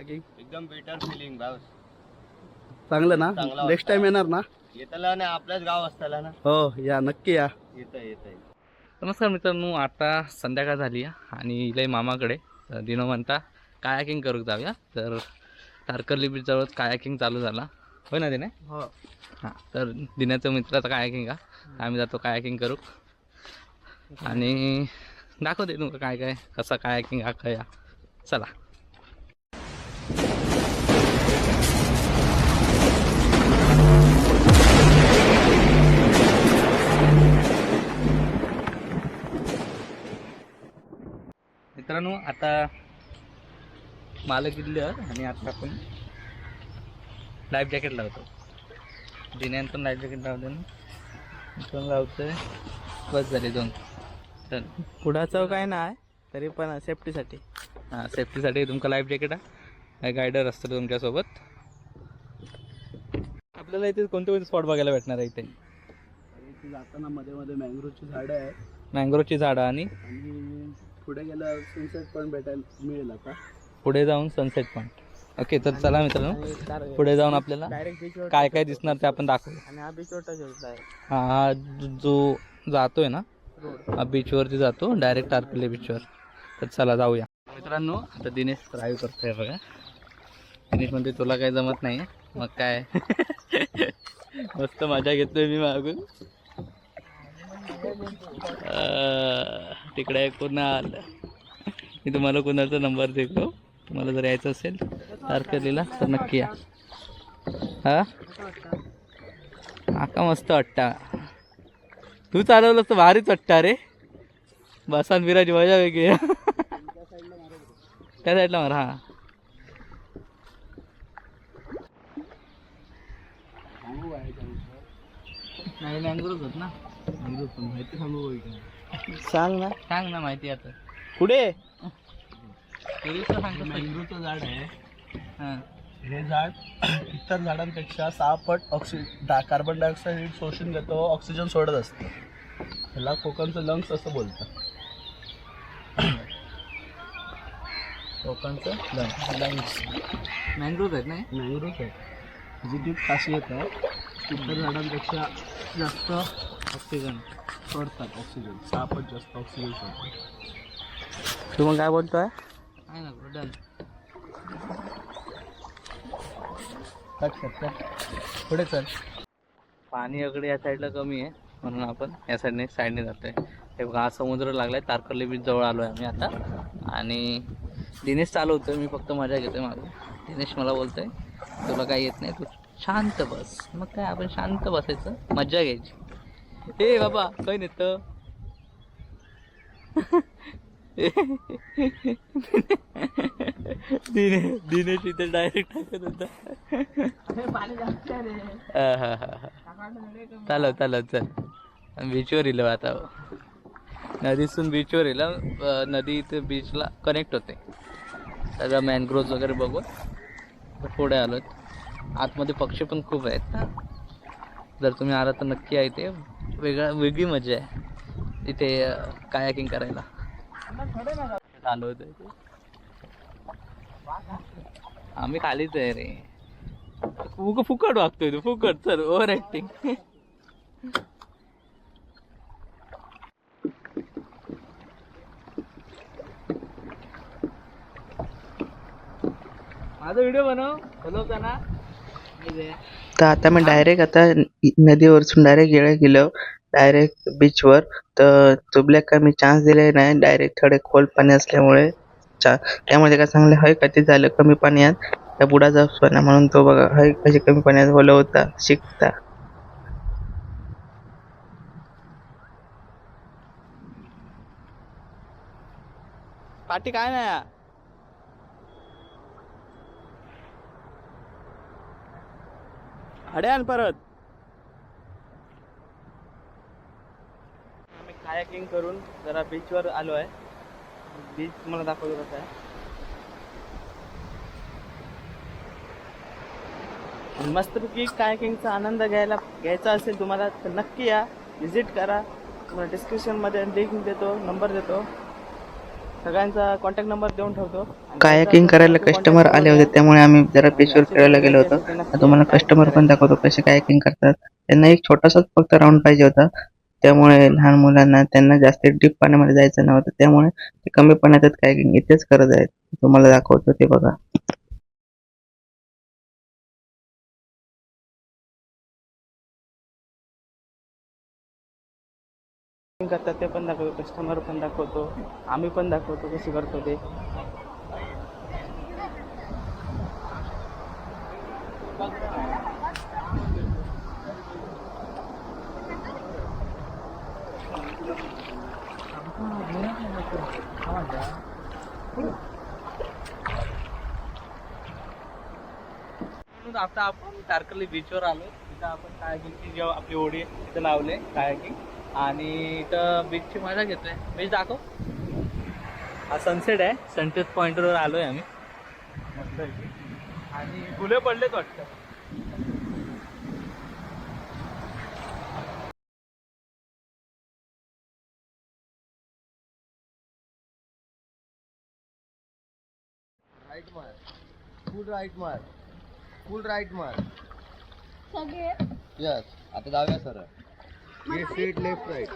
एकदम better feeling भाऊ चांगलं ना? चांगला नेक्स्ट टाइम येणार ना? येतला ना आपल्याच गाव असताना ना? हो या नक्की या. येत येत नमस्कार मित्रांनो आता संध्याकाळ झाली आहे आणि इले मामाकडे तर दिनो म्हणता कायाकिंग करू जाऊया. तर तारकर्ली बीचजवळ कायाकिंग चालू झाला. होय ना दिने? हो. हां तर दिनाचं मित्राचं कायाकिंग का आम्ही जातो कायाकिंग करू. आणि दाखवते तुमका काय काय कसं कायाकिंग हा या चला. मित्रांनो आता मालक दिलं आणि आता आपण लाईफ जॅकेट लावतो. दिन्यान पण लाईफ जॅकेट लावलं ना. पण लावतोय. बस झाले दोन. तर पुढाचं काय नाही तरी पण सेफ्टीसाठी हां सेफ्टीसाठी तुमका लाईफ जॅकेट आहे. गायडर असतं तुमच्यासोबत? आपल्याला इथे कोणते कोणते स्पॉट बघायला भेटणार आहे इथे? इथे जाताना मध्ये मध्ये मँग्रोवची झाडं आहे मँग्रोवची झाडं आणि पुढे गेल्यावर सनसेट पण भेटायला मिळेल आता. पुढे जाऊन सनसेट पॉईंट ओके तर चला मित्रांनो पुढे जाऊन आपल्याला डायरेक्ट काय काय दिसणार ते आपण दाखवू. आणि हा आहे हा हा जो जातोय ना हा बीचवरती जातो डायरेक्ट तारकर्ली बीचवर तर चला जाऊया. मित्रांनो आता दिनेश ड्राईव्ह करतोय बघा. दिनेश म्हणते तुला काही जमत नाही? मग काय? मस्त मजा घेतोय मी मागून. तिकडे कुणाल? मी तुम्हाला कुणाचा नंबर देतो. तुम्हाला जर यायचं असेल तारकर्लीला तर नक्की या. हा? आका मस्त अट्टा. तू चालवलं तर भारीच अट्टा रे. बसान बिराची मजा वेगळी त्या साईडला मारा हा. नाही मँग्रोज होत ना. माहिती सांगू सांग ना. सांग ना माहिती आता. सांगतो मँग्रोवचं झाड आहे. हां. हे झाड इतर झाडांपेक्षा सहा पट ऑक्सि डा कार्बन डायऑक्साईड शोषून घेतो ऑक्सिजन सोडत असतं. ह्याला कोकणचं लंग्स असं बोलतात. कोकणचं लंग्स लंग्स मँग्रोज आहेत नाही मँग्रोव्ह आहे जी ती खासियत आहे इतर झाडांपेक्षा जास्त ऑक्सिजन सोडतात ऑक्सिजन. सहा पट जास्त ऑक्सिजन सोडतात. तू मग काय बोलतोय? आहे ना डन पुढे चल. पाणी इकडे या साईडला कमी आहे म्हणून आपण या साईडने साईडने जातोय. हे बघा हा समुद्र लागलाय तारकर्ली बीच जवळ आलो आहे आम्ही आता. आणि दिनेश चालवतोय मी फक्त मजा घेतोय मागून दिनेश मला बोलतोय तुला काही येत नाही तू शांत बस. मग काय आपण शांत बसायचं मजा घ्यायची. ए बाबा काय नेत दिने दिनेश इथे डायरेक्ट टाकत होता. हा, हा, हा, हा. चालव चालव चल. बीचवर येलो आता नदीतून बीचवर येलं नदी इथे बीचला कनेक्ट होते. सगळं मॅनग्रोव्ह वगैरे बघून पुढे आलो आतमध्ये पक्षी पण खूप आहेत. ना जर तुम्ही आला तर नक्की आहे ते. वेगळा वेगळी मजा आहे. इथे कायाकिंग करायला. आम्ही खालीच आहे रे. फुक फुकट वागतोय तू फुकट. चल ओव्हर ऍक्टिंग माझा व्हिडिओ बनव. बनवता ना तर आता मी डायरेक्ट आता नदीवरसून डायरेक्ट गेलं गेलो. डायरेक्ट बीचवर तर तुबल्या का मी चान्स दिले नाही. डायरेक्ट थोडे खोल पाणी असल्यामुळे चा त्यामध्ये काय चांगले हय कधी झालं कमी पाण्यात. त्या बुडा जाऊ ना म्हणून तो बघा. हय कशी कमी पाण्यात बोलव होता शिकता. पाठी काय नाही. अड्यान परत आम्ही कायाकिंग करून जरा बीचवर आलो आहे. बीच मला दाखवतो कसं आहे. मस्तपैकी कायाकिंगचा आनंद घ्यायला घ्यायचा असेल तुम्हाला तर नक्की या. व्हिजिट करा. तुम्हाला डिस्क्रिप्शनमध्ये लिंक देतो नंबर देतो. सगळ्यांचा कॉन्टॅक्ट नंबर देऊन ठेवतो. कायाकिंग करायला कस्टमर आले होते त्यामुळे आम्ही जरा बीचवर फिरायला गेलो होतो. तुम्हाला कस्टमर पण दाखवतो कसे कायाकिंग करतात. त्यांना एक छोटासाच फक्त राऊंड पाहिजे होता. त्यामुळे लहान मुलांना त्यांना जास्त डीप पाण्यामध्ये जायचं नव्हतं. त्यामुळे ते कमी पाण्यात कायाकिंग इथेच करत आहेत. तुम्हाला दाखवतो ते बघा. करतात ते पण दाखवतो. कस्टमर पण दाखवतो. आम्ही पण दाखवतो कसे करतो ते. आता आपण तारकर्ली बीचवर आलो तिथं आपण कायाकिंगची जेव्हा आपली होडी तिथं लावले कायाकिंग आणि इथं बीचची मजा घेतोय. बीच दाखव. हा सनसेट आहे. सनसेट पॉईंटवर आलोय आम्ही. मस्त आणि फुले पडलेत वाटतं. फुल राईट मार. फुल राईट मार. यस आता जाऊया सर. ये स्ट्रेट लेफ्ट राईट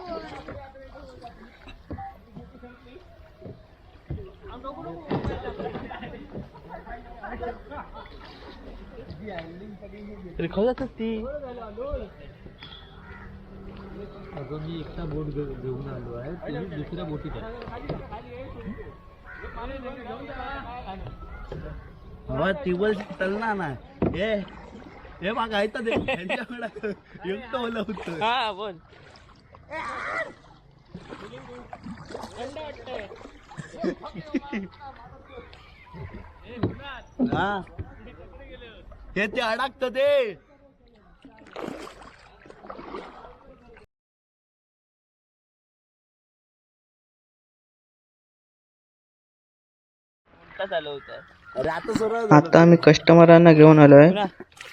रिखवत ती. अगं मी एकटा बोट घेऊन आलो आहे. तुम्ही दुसऱ्या बोटीत हवा टिबल चालणार ना. ए हे माग तर त्यांच्याकडे ओलं होतं. हा बोल. हा. हे ते अडकत ते. चालू होतं? आता आम्ही कस्टमरांना घेऊन आलो आहे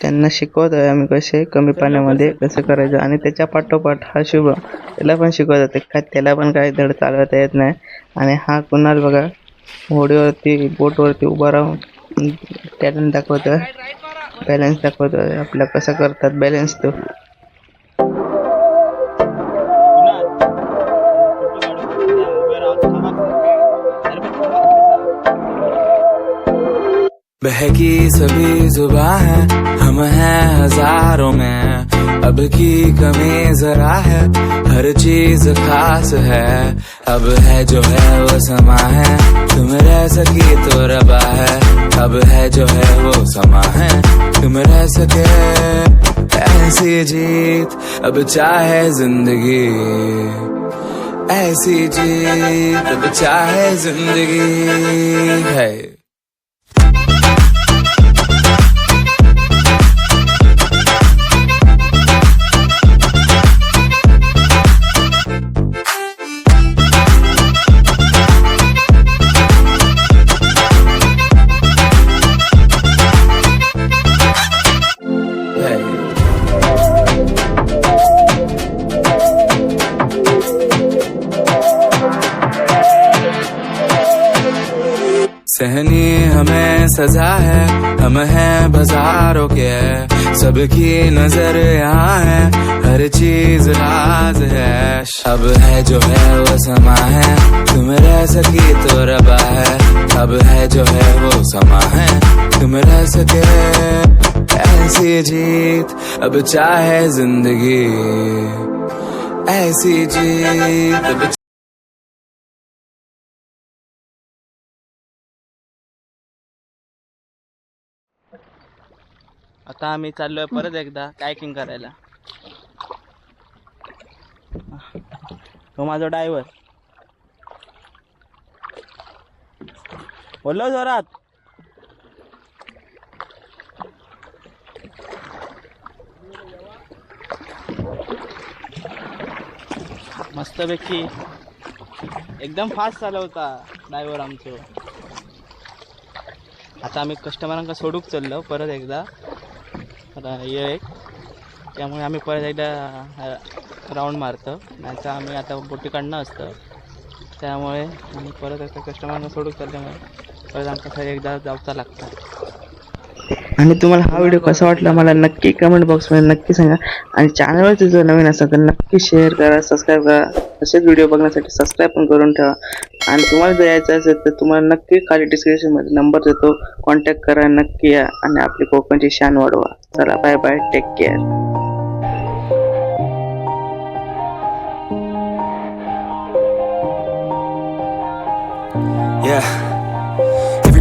त्यांना शिकवत आहे आम्ही कसे कमी पाण्यामध्ये कसं करायचं आणि त्याच्या पाठोपाठ हा शुभ त्याला पण शिकवत होते काय त्याला पण काही धड चालवता येत नाही. आणि हा कुणाल बघा होडीवरती बोटवरती उभा राहून टॅलेंट दाखवतोय. बॅलन्स दाखवतोय. आपला कसं करतात बॅलन्स तो. बहकी सभी जुबा है, हम हैं हज़ारों में। अब की कमी जरा है, हर चीज़ खास है। अब है जो है वो समा है, तुम रह सकी तो रबा है। अब है जो है वो समा है, तुम रह सके। ऐसी जीत, अब चाहे ज़िंदगी। ऐसी जीत, अब चाहे ज़िंदगी। है। सजा है, हम हैं बाजारों के। सबकी नज़र यहाँ है, हर चीज़ राज है। अब है जो है वो समा है, तुम रह सकी तो रबा है। अब है जो है वो समा है, तुम रह सके। ऐसी जीत, अब चाहे ज़िंदगी। ऐसी जीत, अब आता आम्ही चाललोय परत एकदा कायकिंग करायला. तो माझा ड्रायव्हर बोललो जोरात. मस्तपैकी एकदम फास्ट चालवता ड्रायव्हर आमचो. आता आम्ही कस्टमरांका सोडूक चाललो परत एकदा. आता हे एक. त्यामुळे आम्ही परत एकदा राऊंड मारतो. नाहीतर आम्ही आता बोटी काढणं असतं. त्यामुळे आणि परत एकदा कस्टमरना सोडून चालल्यामुळे परत आमच्या एकदा जावचा लागतं. आणि तुम्हाला हा व्हिडिओ कसा वाटला मला नक्की कमेंट बॉक्समध्ये नक्की सांगा. आणि चॅनलवरती जर नवीन असाल तर नक्की शेअर करा सबस्क्राईब करा. असेच व्हिडिओ बघण्यासाठी सबस्क्राईब पण करून ठेवा. आणि तुम्हाला जर यायचं असेल तर तुम्हाला नक्की खाली डिस्क्रिप्शनमध्ये नंबर देतो. कॉन्टॅक्ट करा नक्की या. आणि आपली कोकणची शान वाढवा. चला bye bye take care Yeah.